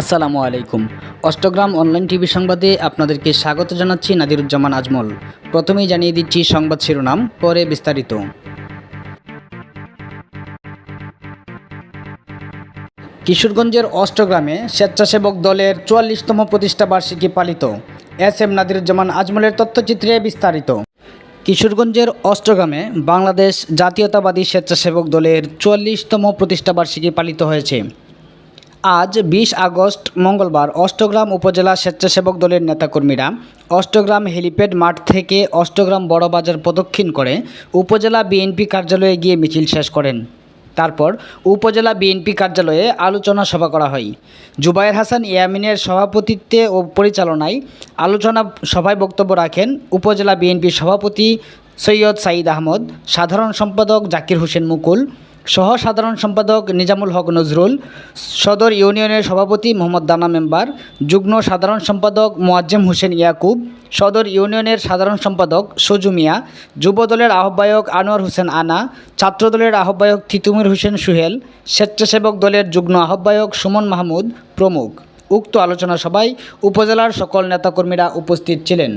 আসসালামু আলাইকুম। Austagram online TV সংবাদে আপনাদেরকে স্বাগত জানাচ্ছি নাদিরুজ্জামান আজমল। প্রথমেই জানিয়ে দিচ্ছি সংবাদ শিরোনাম, পরে বিস্তারিত। কিশোরগঞ্জের অষ্টগ্রামে স্বেচ্ছাসেবক দলের চুয়াল্লিশতম প্রতিষ্ঠা বার্ষিকী পালিত। এস এম নাদিরুজ্জামান আজমলের তথ্যচিত্রে বিস্তারিত। কিশোরগঞ্জের অষ্টগ্রামে বাংলাদেশ জাতীয়তাবাদী স্বেচ্ছাসেবক দলের চুয়াল্লিশতম প্রতিষ্ঠাবার্ষিকী পালিত হয়েছে। আজ বিশ আগস্ট মঙ্গলবার অষ্টগ্রাম উপজেলা স্বেচ্ছাসেবক দলের নেতাকর্মীরা অষ্টগ্রাম হেলিপ্যাড মাঠ থেকে অষ্টগ্রাম বড়বাজার প্রদক্ষিণ করে উপজেলা বিএনপি কার্যালয়ে গিয়ে মিছিল শেষ করেন। তারপর উপজেলা বিএনপি কার্যালয়ে আলোচনা সভা করা হয়। জুবায়ের হাসান ইয়ামিনের সভাপতিত্বে ও পরিচালনায় আলোচনা সভায় বক্তব্য রাখেন উপজেলা বিএনপির সভাপতি সৈয়দ সাঈদ আহমদ, সাধারণ সম্পাদক জাকির হোসেন মুকুল সহ সাধারণ সম্পাদক নিজামুল হক নজরুল, সদর ইউনিয়নের সভাপতি মোহাম্মদ দানা মেম্বার, যুগ্ম সাধারণ সম্পাদক মোয়াজ্জেম হোসেন ইয়াকুব, সদর ইউনিয়নের সাধারণ সম্পাদক সজু মিয়া, যুবদলের আহ্বায়ক আনোয়ার হোসেন আনা, ছাত্রদলের আহ্বায়ক তিতুমির হোসেন সুহেল, স্বেচ্ছাসেবক দলের যুগ্ম আহ্বায়ক সুমন মাহমুদ প্রমুখ। উক্ত আলোচনা সভায় উপজেলার সকল নেতাকর্মীরা উপস্থিত ছিলেন।